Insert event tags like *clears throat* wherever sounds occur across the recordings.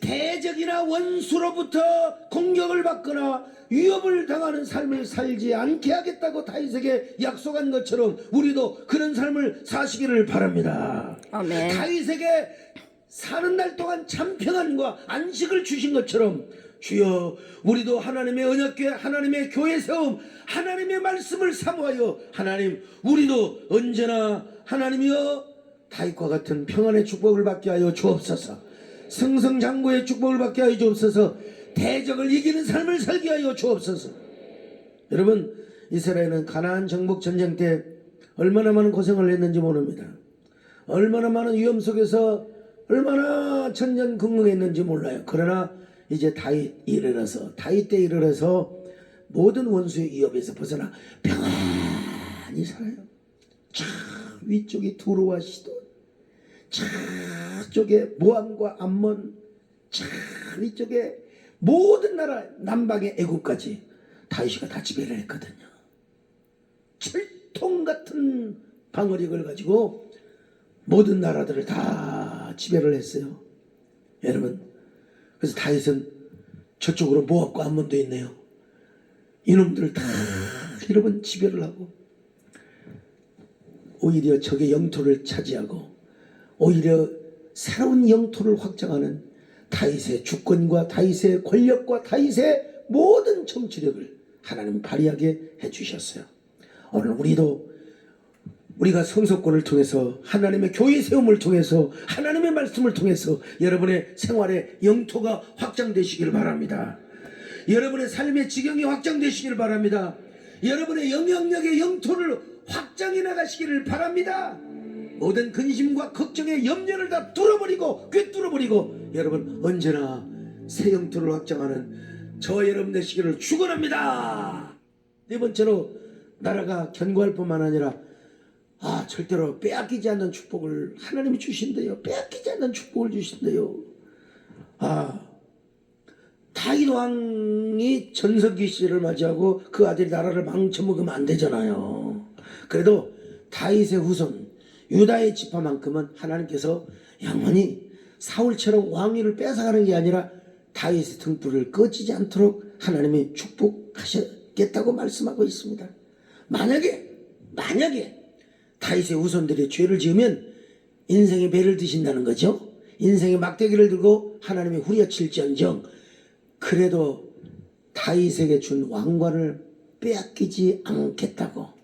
대적이나 원수로부터 공격을 받거나 위협을 당하는 삶을 살지 않게 하겠다고 다윗에게 약속한 것처럼 우리도 그런 삶을 사시기를 바랍니다. 아멘. 다윗에게 사는 날 동안 참 평안과 안식을 주신 것처럼 주여 우리도 하나님의 언약궤 하나님의 교회 세움 하나님의 말씀을 사모하여 하나님 우리도 언제나 하나님이여 다윗과 같은 평안의 축복을 받게 하여 주옵소서 승승장구의 축복을 받게 하여 주옵소서 대적을 이기는 삶을 살게 하여 주옵소서 여러분 이스라엘은 가나안 정복 전쟁 때 얼마나 많은 고생을 했는지 모릅니다 얼마나 많은 위험 속에서 얼마나 천년긍긍했는지 몰라요. 그러나 이제 다윗 이르러서 다윗 때 이르러서 모든 원수의 위협에서 벗어나 평안히 살아요. 저 위쪽이 두루와 시돈, 저쪽에 모함과 암몬, 저 위쪽에 모든 나라 남방의 애국까지 다윗이가 다 지배를 했거든요. 철통 같은 방어력을 가지고 모든 나라들을 다 지배를 했어요. 여러분, 그래서 다윗은 저쪽으로 모압과 암몬도 있네요. 이놈들을 다 여러분 지배를 하고 오히려 적의 영토를 차지하고 오히려 새로운 영토를 확장하는 다윗의 주권과 다윗의 권력과 다윗의 모든 정치력을 하나님 발휘하게 해주셨어요. 오늘 우리도 우리가 성소권을 통해서 하나님의 교회 세움을 통해서 하나님의 말씀을 통해서 여러분의 생활의 영토가 확장되시길 바랍니다. 여러분의 삶의 지경이 확장되시길 바랍니다. 여러분의 영향력의 영토를 확장해 나가시기를 바랍니다. 모든 근심과 걱정의 염려를 다 뚫어버리고 꿰뚫어버리고 여러분 언제나 새 영토를 확장하는 저 여러분 되시기를 축원합니다. 네 번째로 나라가 견고할 뿐만 아니라 아 절대로 빼앗기지 않는 축복을 하나님이 주신대요. 빼앗기지 않는 축복을 주신대요. 아 다윗 왕이 전성기 시를 맞이하고 그 아들이 나라를 망쳐먹으면 안 되잖아요. 그래도 다윗의 후손 유다의 지파만큼은 하나님께서 영원히 사울처럼 왕위를 뺏어가는 게 아니라 다윗의 등불을 꺼지지 않도록 하나님이 축복하셨겠다고 말씀하고 있습니다. 만약에 만약에 다윗의 후손들이 죄를 지으면 인생의 배를 드신다는 거죠. 인생의 막대기를 들고 하나님의 후려칠지언정 그래도 다윗에게 준 왕관을 빼앗기지 않겠다고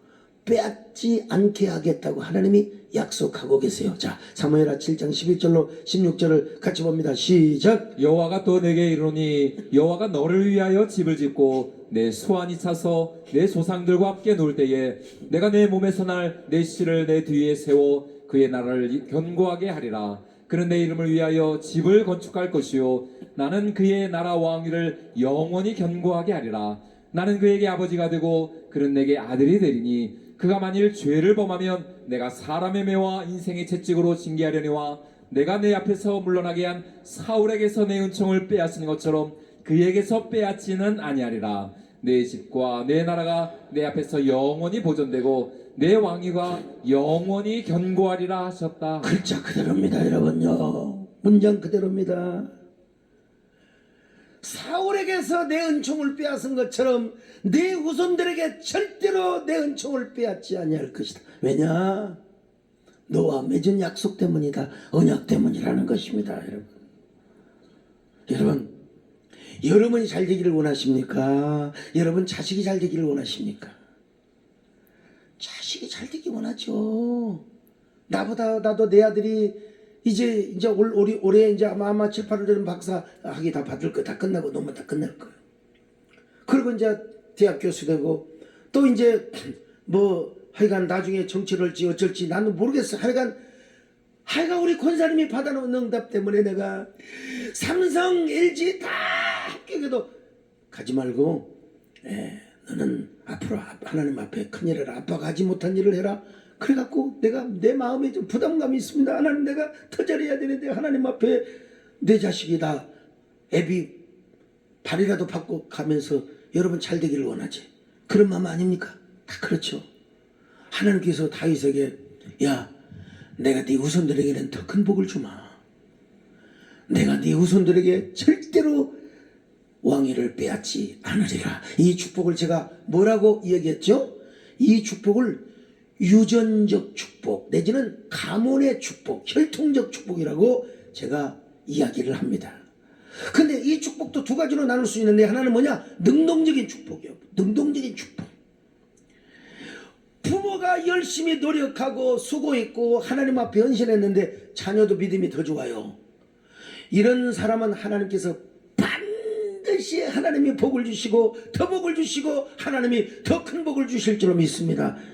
빼앗지 않게 하겠다고 하나님이 약속하고 계세요. 자, 사무엘하 7장 11절로 16절을 같이 봅니다. 시작. 여호와가 또 내게 이르노니 여호와가 너를 위하여 집을 짓고 내 수완이 차서 내 조상들과 함께 놀 때에 내가 내 몸에서 날 내 씨를 내 뒤에 세워 그의 나라를 견고하게 하리라 그는 내 이름을 위하여 집을 건축할 것이요 나는 그의 나라 왕위를 영원히 견고하게 하리라 나는 그에게 아버지가 되고 그는 내게 아들이 되리니 그가 만일 죄를 범하면 내가 사람의 매와 인생의 채찍으로 징계하려니와 내가 내 앞에서 물러나게 한 사울에게서 내 은총을 빼앗은 것처럼 그에게서 빼앗지는 아니하리라 내 집과 내 나라가 내 앞에서 영원히 보존되고 내 왕위가 영원히 견고하리라 하셨다 글자 그대로입니다, 여러분요. 문장 그대로입니다. 사울에게서 내 은총을 빼앗은 것처럼 내 후손들에게 절대로 내 은총을 빼앗지 아니할 것이다. 왜냐? 너와 맺은 약속 때문이다. 언약 때문이라는 것입니다, 여러분. 여러분, 여러분이 잘 되기를 원하십니까? 여러분 자식이 잘 되기를 원하십니까? 자식이 잘 되기 원하죠. 나보다 나도 내 아들이 이제 이제 올 올해 올해 이제 아마 아마 7, 8월 되면 박사 학위 다 받을 거 다 끝나고 논문 다 끝낼 거예요. 그리고 이제 대학 교수 되고 또 이제 *clears throat* 뭐 하여간 나중에 정치를 할지 어쩔지 나는 모르겠어. 하여간 하여간 우리 권사님이 받아놓은 응답 때문에 내가 삼성, LG 다 합격해도 가지 말고 예, 너는 앞으로 하나님 앞에 큰 일을 아빠가 하지 못한 일을 해라. 그래갖고 내가 내 마음에 좀 부담감이 있습니다. 하나님 내가 더 잘해야 되는데 하나님 앞에 내 자식이 다 애비 발이라도 받고 가면서 여러분 잘 되기를 원하지. 그런 마음 아닙니까? 다 그렇죠. 하나님께서 다윗에게 야 내가 네 후손들에게는 더 큰 복을 주마. 내가 네 후손들에게 절대로 왕위를 빼앗지 않으리라. 이 축복을 제가 뭐라고 이야기했죠? 이 축복을 유전적 축복 내지는 가문의 축복, 혈통적 축복이라고 제가 이야기를 합니다. 근데 이 축복도 두 가지로 나눌 수 있는데 하나는 뭐냐? 능동적인 축복이요. 능동적인 축복. 부모가 열심히 노력하고 수고했고 하나님 앞에 헌신했는데 자녀도 믿음이 더 좋아요. 이런 사람은 하나님께서 반드시 하나님이 복을 주시고 더 복을 주시고 하나님이 더 큰 복을 주실 줄로 믿습니다.